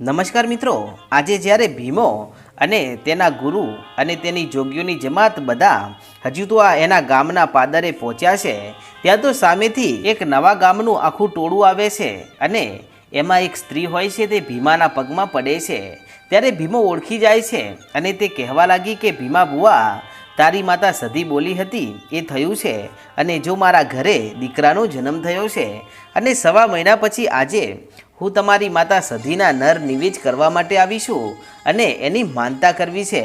નમસ્કાર મિત્રો, આજે જ્યારે ભીમો અને તેના ગુરુ અને તેની જોગીઓની જમાત બધા હજુ તો આ એના ગામના પાદરે પહોંચ્યા છે, ત્યાં તો સામેથી એક નવા ગામનું આખું ટોળું આવે છે અને એમાં એક સ્ત્રી હોય છે તે ભીમાના પગમાં પડે છે. ત્યારે ભીમો ઓળખી જાય છે અને તે કહેવા લાગી કે ભીમા બુઆ તારી માતા સધી બોલી હતી, એ થયું છે. અને જો મારા ઘરે દીકરાનો જન્મ થયો છે અને સવા મહિના પછી આજે હું તમારી માતા સધીના નર નિવેજ કરવા માટે આવીશું અને એની માનતા કરવી છે.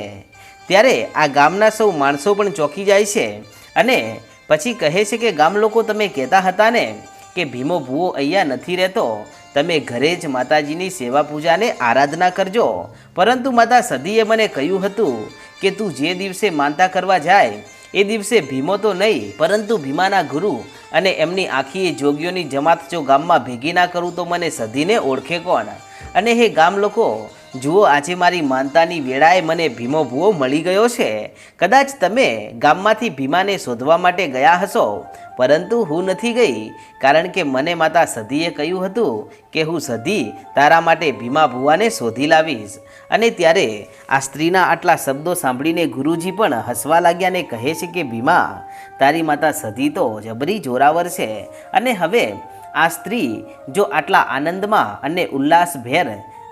ત્યારે આ ગામના સૌ માણસો પણ ચોંકી જાય છે અને પછી કહે છે કે, ગામ લોકો, તમે કહેતા હતા ને કે ભીમો ભૂવો અહીંયા નથી રહેતો. તમે ઘરે જ માતાજીની સેવા પૂજાને આરાધના કરજો. પરંતુ માતા સધીએ મને કહ્યું હતું કે તું જે દિવસે માનતા કરવા જાય, એ દિવસે ભીમો તો નહીં, પરંતુ ભીમાના ગુરુ અને એમની આખી જોગીઓની જમાત જો ગામમાં ભેગી ના કરું તો મને સધીને ઓળખે કોણ? અને હે ગામ લોકો જુઓ, આજે મારી માનતાની વેળાએ મને ભીમો ભૂવો મળી ગયો છે. કદાચ તમે ગામમાંથી ભીમાને શોધવા માટે ગયા હશો. પરંતુ હું નથી ગઈ, કારણ કે મને માતા સધીએ કહ્યું હતું કે હું સધી તારા માટે ભીમા ભુવાને શોધી લાવીશ. અને ત્યારે આ સ્ત્રીના આટલા શબ્દો સાંભળીને ગુરુજી પણ હસવા લાગ્યા ને કહે છે કે, ભીમા, તારી માતા સધી તો જબરી જોરાવર છે. અને હવે આ સ્ત્રી જો આટલા આનંદમાં અને ઉલ્લાસભેર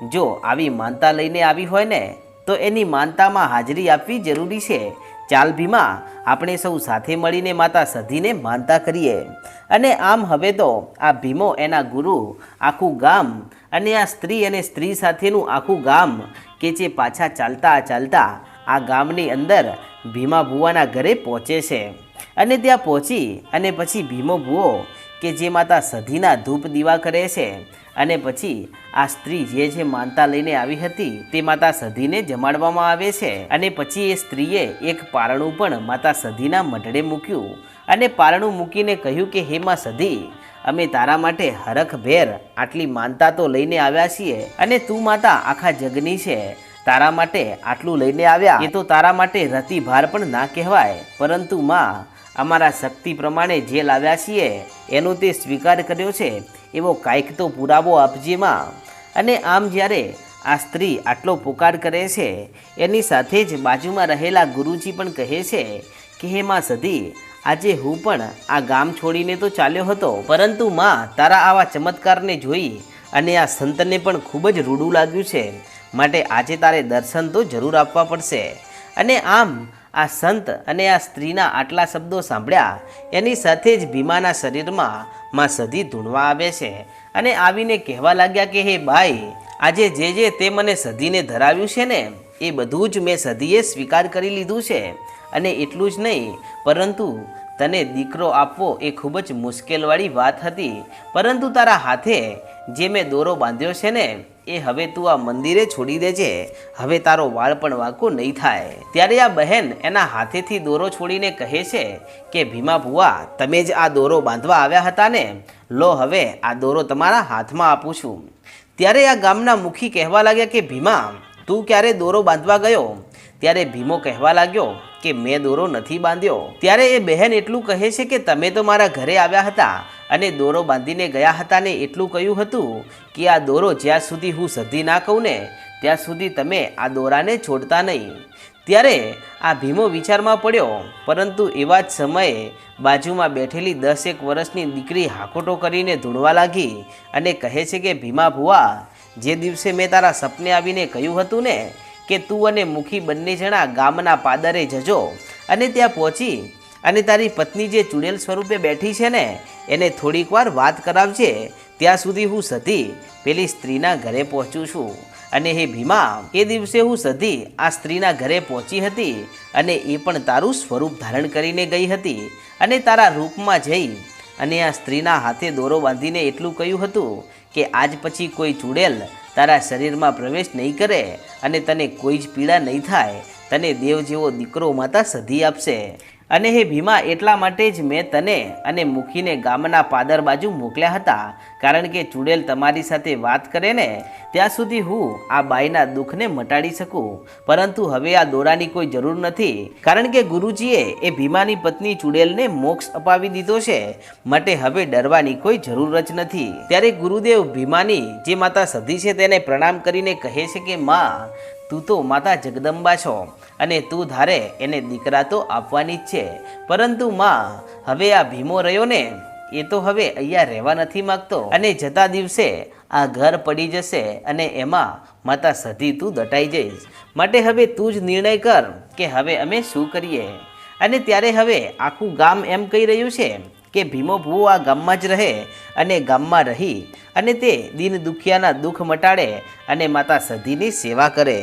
જો આવી માનતા લઈને આવી હોય ને, તો એની માનતામાં હાજરી આપવી જરૂરી છે. ચાલ ભીમા, આપણે સૌ સાથે મળીને માતા સધીને માનતા કરીએ. અને આમ હવે તો આ ભીમો એના ગુરુ, આખું ગામ અને આ સ્ત્રી અને સ્ત્રી સાથેનું આખું ગામ કે જે પાછા ચાલતા ચાલતા આ ગામની અંદર ભીમા ભુવાના ઘરે પહોંચે છે. અને ત્યાં પહોંચી અને પછી ભીમો ભુવો કે જે માતા સધીના ધૂપ દીવા કરે છે અને પછી આ સ્ત્રી જે જે માનતા લઈને આવી હતી તે માતા સધીને જમાડવામાં આવે છે અને પછી એ સ્ત્રીએ એક પારણું પણ માતા સધીના મઢડે મૂક્યું અને પારણું મૂકીને કહ્યું કે, હે માં સધી, અમે તારા માટે હરખભેર આટલી માનતા તો લઈને આવ્યા છીએ અને તું માતા આખા જગની છે. તારા માટે આટલું લઈને આવ્યા. એ તો તારા માટે રતિભાર પણ ના કહેવાય. પરંતુ માં અમારા શક્તિ પ્રમાણે જે લાવ્યા છીએ, એનો તે સ્વીકાર કર્યો છે, એવો કાંઈક તો પુરાવો આપજે માં. અને આમ જ્યારે આ સ્ત્રી આટલો પુકાર કરે છે, એની સાથે જ બાજુમાં રહેલા ગુરુજી પણ કહે છે કે, હે માં સધી આજે હું પણ આ ગામ છોડીને તો ચાલ્યો હતો, પરંતુ માં તારા આવા ચમત્કારને જોઈ અને આ સંતને પણ ખૂબ જ રૂડું લાગ્યું છે. માટે આજે તારે દર્શન તો જરૂર આપવા પડશે. અને આમ આ સંત અને આ સ્ત્રીના આટલા શબ્દો સાંભળ્યા, એની સાથે જ ભીમાના શરીરમાં માં સધી ધૂણવા આવે છે અને આવીને કહેવા લાગ્યા કે, હે બાઈ આજે જે જે તે મને સધીને ધરાવ્યું છે ને, એ બધું જ મેં સધીએ સ્વીકાર કરી લીધું છે. અને એટલું જ નહીં, પરંતુ તને દીકરો આપવો એ ખૂબ જ મુશ્કેલવાળી વાત હતી. પરંતુ તારા હાથે જે મેં દોરો બાંધ્યો છે ને એ હવે તું આ મંદિરે છોડી દેજે. હવે તારો વાળ પણ વાંકો નહીં થાય. ત્યારે આ બહેન એના હાથેથી દોરો છોડીને કહે છે કે, ભીમા ભુવા, તમે જ આ દોરો બાંધવા આવ્યા હતા ને? લો હવે આ દોરો તમારા હાથમાં આપું છું. ત્યારે આ ગામના મુખી કહેવા લાગ્યા કે, ભીમા, તું ક્યારે દોરો બાંધવા ગયો? ત્યારે ભીમો કહેવા લાગ્યો કે, મેં દોરો નથી બાંધ્યો. ત્યારે એ બહેન એટલું કહે છે કે, તમે તો મારા ઘરે આવ્યા હતા. અને દોરો બાંધીને ગયા હતા ને એટલું કહ્યું હતું કે આ દોરો જ્યાં સુધી હું સધી ના કહું ને, ત્યાં સુધી તમે આ દોરાને છોડતા નહીં. ત્યારે આ ભીમો વિચારમાં પડ્યો, પરંતુ એવા જ સમયે બાજુમાં બેઠેલી દસ એક વર્ષની દીકરી હાકોટો કરીને ધૂણવા લાગી અને કહે છે કે, ભીમા ભુવા, જે દિવસે મેં તારા સપને આવીને કહ્યું હતું ને કે તું અને મુખી બંને જણા ગામના પાદરે જજો અને ત્યાં પહોંચી અને તારી પત્ની જે ચૂડેલ સ્વરૂપે બેઠી છે ને, એને થોડીક વાર વાત કરાવજે. ત્યાં સુધી હું સધી પેલી સ્ત્રીના ઘરે પહોંચું છું. અને હે ભીમા, એ દિવસે હું સધી આ સ્ત્રીના ઘરે પહોંચી હતી અને એ પણ તારું સ્વરૂપ ધારણ કરીને ગઈ હતી. અને તારા રૂપમાં જઈ અને આ સ્ત્રીના હાથે દોરો બાંધીને એટલું કહ્યું હતું કે આજ પછી કોઈ ચૂડેલ તારા શરીરમાં પ્રવેશ નહીં કરે અને તને કોઈ જ પીડા નહીં થાય. તને દેવ જેવો દીકરો માતા સધી આપશે. અને હે ભીમા, એટલા માટે જ મેં તને અને મુખીને ગામના પાદર બાજુ મોકલ્યા હતા. કારણ કે ચુડેલ તમારી સાથે વાત કરે ને, ત્યાં સુધી હું આ બાઈના દુઃખને મટાડી શકું. પરંતુ હવે આ દોરાની કોઈ જરૂર નથી. કારણ કે ગુરુજીએ એ ભીમાની પત્ની ચુડેલને મોક્ષ અપાવી દીધો છે. માટે હવે ડરવાની કોઈ જરૂર જ નથી. ત્યારે ગુરુદેવ ભીમાની જે માતા સધી છે તેને પ્રણામ કરીને કહે છે કે, માં તું તો માતા જગદંબા છો અને તું ધારે એને દીકરા તો આપવાની જ છે. પરંતુ માં, હવે આ ભીમો રહ્યો ને, એ તો હવે અહીંયા રહેવા નથી માગતો. અને જતા દિવસે આ ઘર પડી જશે અને એમાં માતા સધી તું દટાઈ જઈશ. માટે હવે તું જ નિર્ણય કર કે હવે અમે શું કરીએ. અને ત્યારે હવે આખું ગામ એમ કહી રહ્યું છે કે ભીમો ભૂવો આ ગામમાં જ રહે અને ગામમાં રહી અને તે દીન દુખિયાના દુઃખ મટાડે અને માતા સધીની સેવા કરે.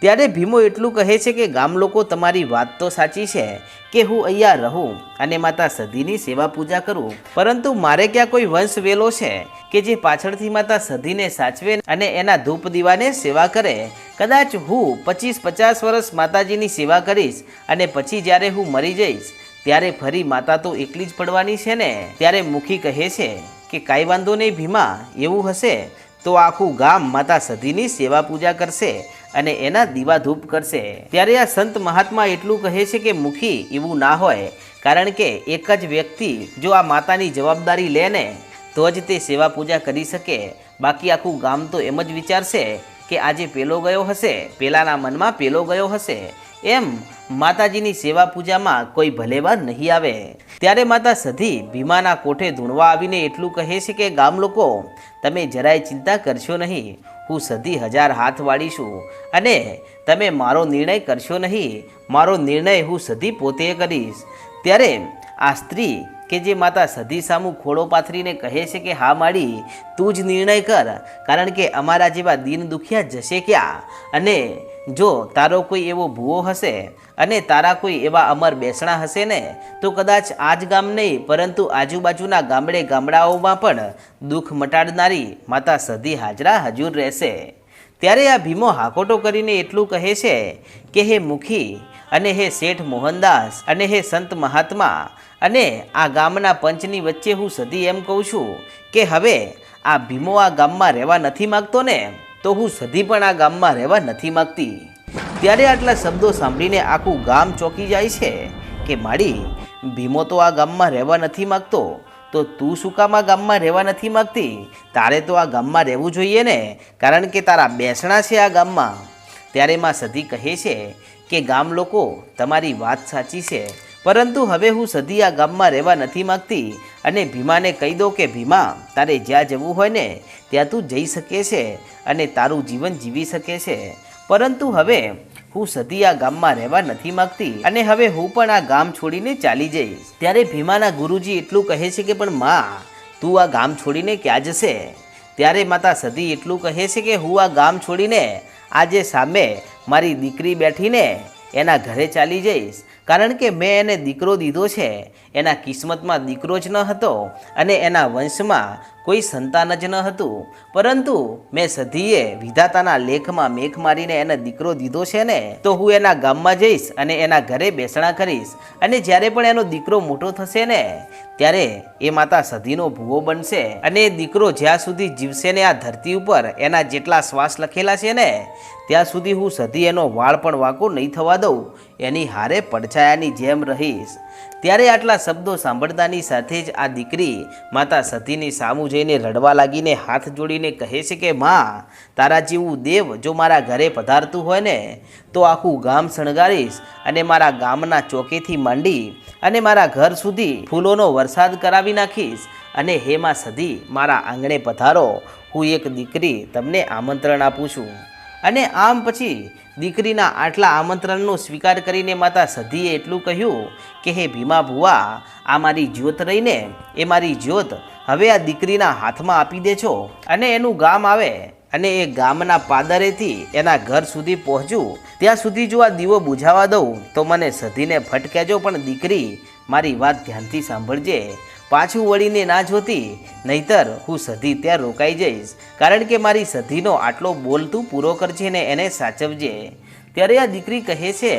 ત્યારે ભીમો એટલું કહે છે કે ગામ લોકો તમારી વાત તો સાચી છે કે હું અહીંયા રહું અને માતા સધીની સેવા પૂજા કરું. પરંતુ મારે ક્યાં કોઈ વંશ વેલો છે કે જે પાછળથી માતા સધીને સાચવે અને એના ધૂપ દીવાને સેવા કરે? કદાચ હું પચીસ પચાસ વર્ષ માતાજીની સેવા કરીશ અને પછી જ્યારે હું મરી જઈશ ત્યારે ફરી માતા તો એકલી જ પડવાની છે ને? ત્યારે મુખી કહે છે કે, કાંઈ વાંધો નહીં ભીમા, એવું હશે તો આખું ગામ માતા સધીની સેવા પૂજા કરશે અને એના દીવા ધૂપ કરશે. ત્યારે આ સંત મહાત્મા એટલું કહે છે કે, મુખી, એવું ના હોય, કારણ કે એક જ વ્યક્તિ જો આ માતાની જવાબદારી લે ને, તો જ તે સેવા પૂજા કરી શકે. બાકી આખું ગામ તો એમ જ વિચારશે કે, આજે પેલો ગયો હશે, પેલાના મનમાં પેલો ગયો હશે એમ માતાજીની સેવા પૂજામાં કોઈ ભલેવાર નહીં આવે. ત્યારે માતા સધી ભીમાના કોઠે ધૂણવા આવીને એટલું કહે છે કે, ગામ લોકો, તમે જરાય ચિંતા કરશો નહીં. હું સધી હજાર હાથ વાળીશું અને તમે મારો નિર્ણય કરશો નહીં. મારો નિર્ણય હું સધી પોતે કરીશ. ત્યારે આ સ્ત્રી કે જે માતા સધી સામુ ખોળો પાથરીને કહે છે કે, હા માડી, તું જ નિર્ણય કર. કારણ કે અમારા જેવા દીન દુખિયા જશે ક્યાં? અને જો તારો કોઈ એવો ભૂવો હશે અને તારા કોઈ એવા અમર બેસણા હશે ને, તો કદાચ આ જ ગામ નહીં, પરંતુ આજુબાજુના ગામડે ગામડાઓમાં પણ દુઃખ મટાડનારી માતા સધી હાજરા હજુર રહેશે. ત્યારે આ ભીમો હાકોટો કરીને એટલું કહે છે કે, હે મુખી અને હે શેઠ મોહનદાસ અને હે સંત મહાત્મા અને આ ગામના પંચની વચ્ચે હું સદી એમ કહું છું કે, હવે આ ભીમો આ ગામમાં રહેવા નથી માગતો ને? તો હું સદી પણ આ ગામમાં રહેવા નથી માગતી. ત્યારે આટલા શબ્દો સાંભળીને આખું ગામ ચોંકી જાય છે કે માડી, ભીમો તો આ ગામમાં રહેવા નથી માગતો. તો તું શું કામ આ ગામમાં રહેવા નથી માગતી? તારે તો આ ગામમાં રહેવું જોઈએ ને, કારણ કે તારા બેસણા છે આ ગામમાં. ત્યારે માં સધી કહે છે કે ગામ લોકો, તમારી વાત સાચી છે. પરંતુ હવે હું સધી આ ગામમાં રહેવા નથી માગતી અને ભીમાને કહી દો કે, ભીમા, તારે જ્યાં જવું હોય ને, ત્યાં તું જઈ શકે છે અને તારું જીવન જીવી શકે છે. પરંતુ હવે હું સધી આ ગામમાં રહેવા નથી માગતી અને હવે હું પણ આ ગામ છોડીને ચાલી જઈશ. ત્યારે ભીમાના ગુરુજી એટલું કહે છે કે, પણ માં, તું આ ગામ છોડીને ક્યાં જશે? ત્યારે માતા સધી એટલું કહે છે કે, હું આ ગામ છોડીને આજે સામે મારી દીકરી બેઠીને એના ઘરે ચાલી જઈશ. કારણ કે મેં એને દીકરો દીધો છે, એના કિસ્મતમાં દીકરો જ ન હતો અને એના વંશમાં કોઈ સંતાન જ ન હતું. પરંતુ મેં સધીએ વિધાતાના લેખમાં મેઘ મારીને એને દીકરો દીધો છે ને, તો હું એના ગામમાં જઈશ અને એના ઘરે બેસણા કરીશ. અને જ્યારે પણ એનો દીકરો મોટો થશે ને, ત્યારે એ માતા સધીનો ભૂવો બનશે. અને એ દીકરો જ્યાં સુધી જીવશે ને આ ધરતી ઉપર, એના જેટલા શ્વાસ લખેલા છે ને, ત્યાં સુધી હું સધી એનો વાળ પણ વાંકો નહીં થવા દઉં. એની હારે પડછાયાની જેમ રહીશ. ત્યારે આટલા શબ્દો સાંભળતાની સાથે જ આ દીકરી માતા સતીની સામું જઈને રડવા લાગીને હાથ જોડીને કહે છે કે, માં, તારા જેવું દેવ જો મારા ઘરે પધારતું હોય ને, તો આખું ગામ શણગારીશ અને મારા ગામના ચોકેથી માંડી અને મારા ઘર સુધી ફૂલોનો વરસાદ કરાવી નાખીશ. અને હેમાં સધી મારા આંગણે પધારો. હું એક દીકરી તમને આમંત્રણ આપું છું. અને આમ પછી દીકરીના આટલા આમંત્રણનો સ્વીકાર કરીને માતા સધીએ એટલું કહ્યું કે, હે ભીમા ભુવા, આ મારી જ્યોત રહીને, એ મારી જ્યોત હવે આ દીકરીના હાથમાં આપી દેજો. અને એનું ગામ આવે અને એ ગામના પાદરેથી એના ઘર સુધી પહોંચું. ત્યાં સુધી જો આ દીવો બુઝાવા દઉં તો મને સધીને ફટકેજો, પણ દીકરી મારી વાત ધ્યાનથી સાંભળજે. પાછું વળીને ના જોતી, નહીતર હું સધી ત્યાં રોકાઈ જઈશ. કારણ કે મારી સધીનો આટલો બોલ તું પૂરો કરજે ને એને સાચવજે. ત્યારે આ દીકરી કહે છે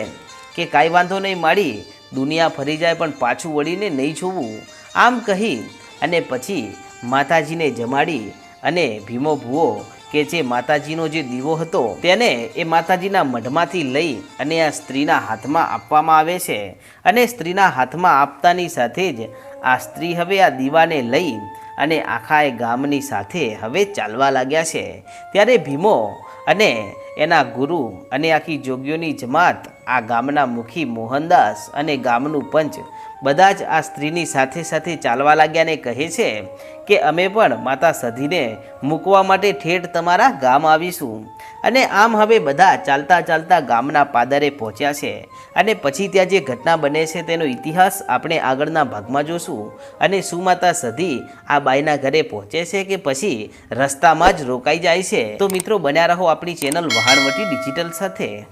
કે કાંઈ વાંધો નહીં માડી દુનિયા ફરી જાય પણ પાછું વળીને નહીં જોવું. આમ કહી અને પછી માતાજીને જમાડી અને ભીમો ભૂવો કે જે માતાજીનો જે દીવો હતો તેને એ માતાજીના મઢમાંથી લઈ અને આ સ્ત્રીના હાથમાં આપવામાં આવે છે. અને સ્ત્રીના હાથમાં આપતાની સાથે જ આ સ્ત્રી હવે આ દીવાને લઈ અને આખા એ ગામની સાથે હવે ચાલવા લાગ્યા છે. ત્યારે ભીમો અને એના ગુરુ અને આખી જોગીઓની જમાત આ ગામના મુખી મોહનદાસ અને ગામનું પંચ બધા જ આ સ્ત્રીની સાથે સાથે ચાલવા લાગ્યાને કહે છે કે અમે પણ માતા સધીને મૂકવા માટે ઠેઠ તમારા ગામ આવીશું. અને આમ હવે બધા ચાલતા ચાલતા ગામના પાદરે પહોંચ્યા છે. અને પછી ત્યાં જે ઘટના બને છે તેનો ઇતિહાસ આપણે આગળના ભાગમાં જોશું. અને શું માતા સધી આ બાઈના ઘરે પહોંચે છે કે પછી રસ્તામાં જ રોકાઈ જાય છે. તો મિત્રો, બન્યા રહો આપણી ચેનલ વહાણવટી ડિજિટલ સાથે.